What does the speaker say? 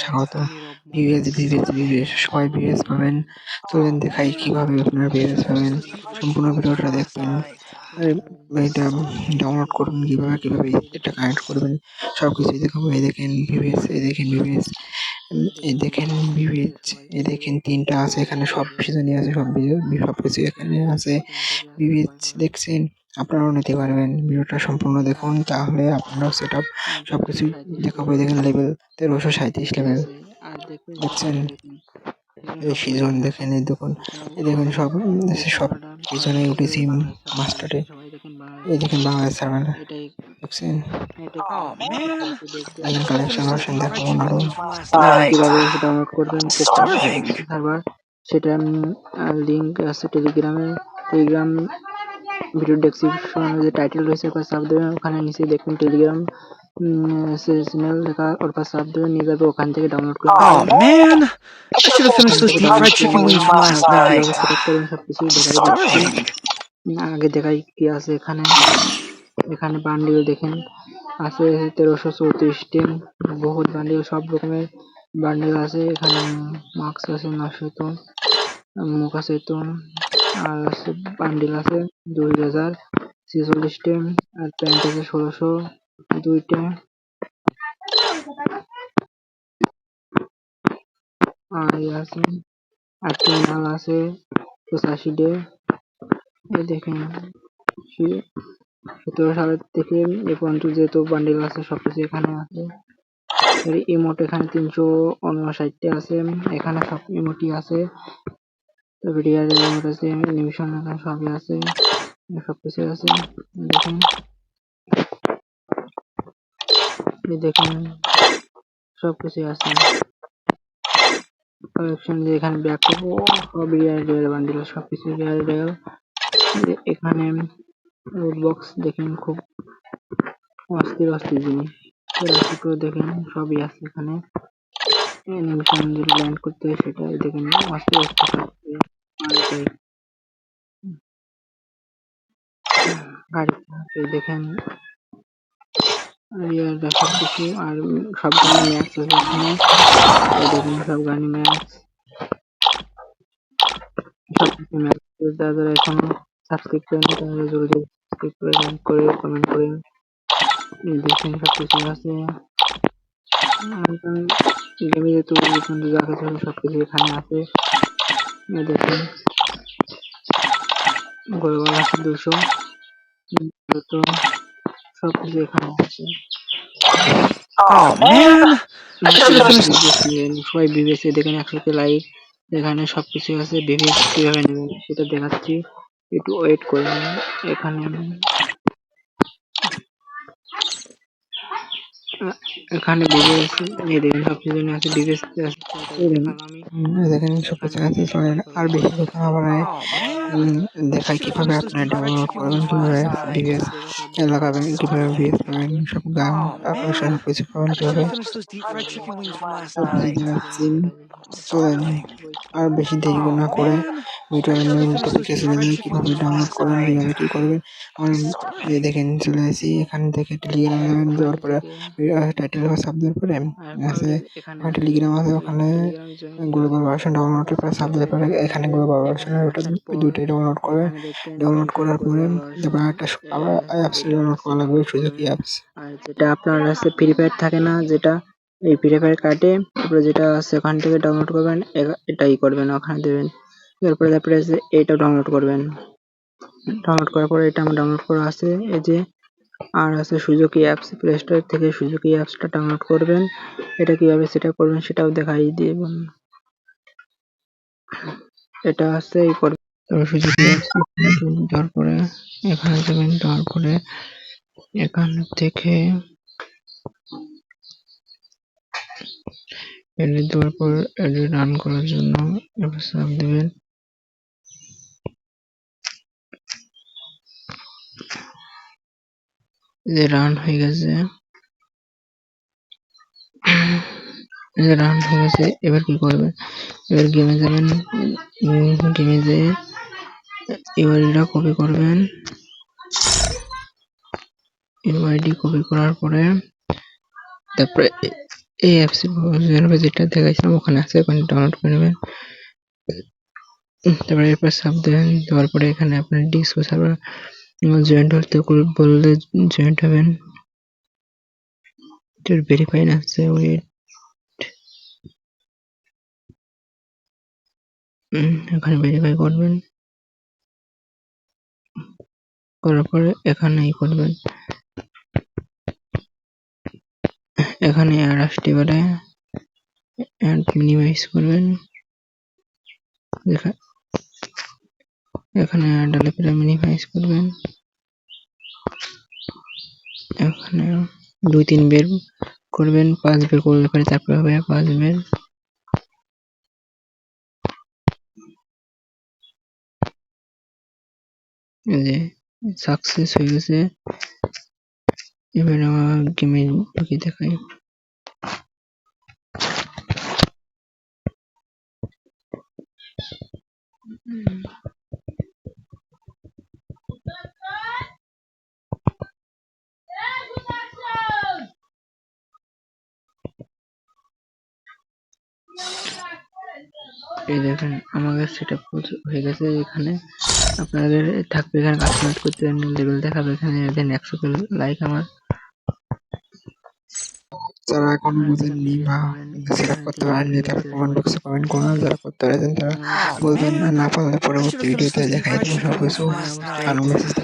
স্বাগত সবাই বিএস পাবেন চলেন দেখাই কীভাবে আপনারা ভিভিএস পাবেন সম্পূর্ণ ভিডিওটা দেখবেন এটা ডাউনলোড করুন কীভাবে কীভাবে এটা কানেক্ট করবেন সব কিছুই দেখাবো এই দেখেন ভিভিএস এই দেখেন ভিভিএস এই দেখেন এই দেখেন তিনটা আছে এখানে, সব সিজনই আছে, সব কিছু সব কিছু এখানে আছে। ভিভিএস দেখছেন? আপনারাও নিতে পারবেন। ভিডিওটা সম্পূর্ণ দেখুন, তাহলে আপনারাও সেট আপ সব কিছুই দেখাবো দেখেন লেভেল তেরোশো সাঁত্রিশ লেভেল দেখছেন? এই সিজন দেখেন, এই দেখুন। এই দেখুন সব সব সিজনে উঠেছি মাস্টারে এই দেখেন বাংলাদেশ সার্ভার দেখছেন? দেখেন কালেকশন ভার্সন দেখাবো আরও কীভাবে ডাউনলোড করবেন সার্ভার সেটা লিংক আছে টেলিগ্রামে টেলিগ্রাম ভিডিও ডেসক্রিপশনে যে টাইটেল রয়েছে ওর সাব দেবেন ওখানে নিচে দেখুন টেলিগ্রাম চ্যানেল লেখা ওর পাশে সাব দেবেন নিয়ে যাবে ওখান থেকে ডাউনলোড করে Oh man! I should have finished those deep fried chicken wings from last night. Set করবেন সবকিছু দেখাই দিচ্ছি আগে দেখাই কি আছে এখানে এখানে বান্ডিল দেখেন আছে, তেরোশো চৌত্রিশ চৌত্রিশটি, বহুত বান্ডিল সব রকমের বান্ডিল আছে। এখানে মাস্ক আছে, নশো মুখ আছে তো আর আছে বান্ডিল আছে দুই হাজার ছেচল্লিশটি, আর প্যান্ট আছে ষোলোশো দুইটা। আর ইয়ে আছে, আর মাল আছে পঁচাশি ডে এই দেখেন সতেরো সালের থেকে এ পর্যন্ত যেহেতু বান্ডিল আছে, সবকিছু এখানে আছে। ইমোট এখানে তিনশো উনষাটটি আছে, এখানে সব ইমোটি আছে। রিয়ার ইমোট আছে অ্যানিমেশন এখানে সবই আছে। সবকিছু আছে, দেখেন। দেখেন সবকিছু আছে। কালেকশন যে এখানে ব্যাক সব রিয়ার বান্ডিল সবকিছু এখানে রুট বক্স দেখেন খুব অস্থির অস্থির জিনিস। দেখেন সবই আছে এখানে। ল্যান্ড করতে হয় সেটা দেখেন, অস্থির অস্থির গাড়ি দেখেন। আর সব ম্যাক্স আছে এখানে। দেখেন সব ম্যাক্স। সব কিছু যারা যারা সাবস্ক্রাইব করেন তাহলে জলদি লাইক করে কমেন্ট করে দেখেন সব কিছু আছে গেমে যেহেতু যা কিছু আছে সব কিছু এখানে আছে দেখেন গোলগোল আছে দুশো তো সব কিছু এখানে আছে সবাই বিবেসে দেখেন একসাথে লাইভ এখানে সবকিছু আছে বিবেস কীভাবে নেবেন সেটা দেখাচ্ছি একটু ওয়েট করুন এখানে এখানে আছে এই দেখেন দেখেন আর বেশি কথা না! উম, দেখাই কীভাবে আপনারা ডাউনলোড করবেন কীভাবে লাগাবেন কীভাবে ভিএস পাবেন সব গান আপনার সব কিছু পাবেন কীভাবে চলেন। আর বেশি দেরি না করে ভিডিওর চলে যাই কীভাবে ডাউনলোড করবেন কীভাবে কি করবেন আমার এই দেখেন চলে আসি এখান থেকে টেলিগ্রাম দেওয়ার পরে টাইটেল সাব দেওয়ার পরে আছে এখানে টেলিগ্রাম আছে ওখানে গ্লোবাল ভার্সন ডাউনলোডের পরে সাব দেওয়ার পরে এখানে গ্লোবাল ভার্সন ওটা দুটোই ডাউনলোড করবেন ডাউনলোড করার পরে তারপর একটা আবার অ্যাপস ডাউনলোড করা লাগবে সুজুকি অ্যাপস যেটা আপনার কাছে ফ্রি ফায়ার থাকে না যেটা এই ফ্রি ফায়ার কাটে তারপরে যেটা আছে ওখান থেকে ডাউনলোড করবেন এটাই করবেন ওখানে দেবেন। এরপরে তারপরে আছে এটা ডাউনলোড করবেন। ডাউনলোড করার পরে এটা আমার ডাউনলোড করা আছে। এই যে আর আছে সুজুকি অ্যাপস প্লে স্টোর থেকে সুজুকি অ্যাপসটা ডাউনলোড করবেন। এটা কীভাবে সেটা করবেন সেটাও দেখাই দেবেন এটা আছে এই সুজুকি অ্যাপস এখানে যাবেন দেওয়ার পরে এখান থেকে এডিট দেওয়ার পর এডিট রান করার জন্য দেবেন। যে রান হয়ে গেছে। রান হয়ে গেছে, এবার কি করবেন এবার গেমে যাবেন গেমে যেয়ে ইউআইডিটা কপি করবেন। ইউআইডি কপি করার পরে তারপরে এই অ্যাপস যেটা দেখাইছিলাম, ওখানে আছে, ওখানে ডাউনলোড করে নেবেন। তারপরে এরপর সাব দেবেন, দেওয়ার পরে এখানে আপনার ডিসকো সার্ভার জয়েন্ট হতে বললে জয়েন্ট হবেন। ভেরিফাই আসছে ওয়েট এখানে ভেরিফাই করবেন। করার পরে এখানে ই করবেন। এখানে আর আসতে পারে। অ্যাড মিনিমাইজ করবেন। এখানে অ্যাড হলে পরে মিনিমাইজ করবেন এখানে দুই তিন বের করবেন, পাঁচ বের করলে পরে তারপরে হবে পাঁচ বের। যে সাকসেস হয়ে গেছে। এবার আমার গেমে ঢুকে দেখাই। এই দেখেন আমাদের সেট আপ হয়ে গেছে এখানে আপনাদের থাকবে এখানে কাস্টমাইজ করতে লেভেল দেখাবে এখানে দেন একশো লাইক আমার। যারা এখন বুঝেননি বা সেট আপ করতে পারেননি তারা কমেন্ট বক্সে কমেন্ট করুন, যারা করতে পেরেছেন তারা বলবেন না পারলে পরবর্তী ভিডিওতে দেখাই দেবো সব কিছু আর মেসেজ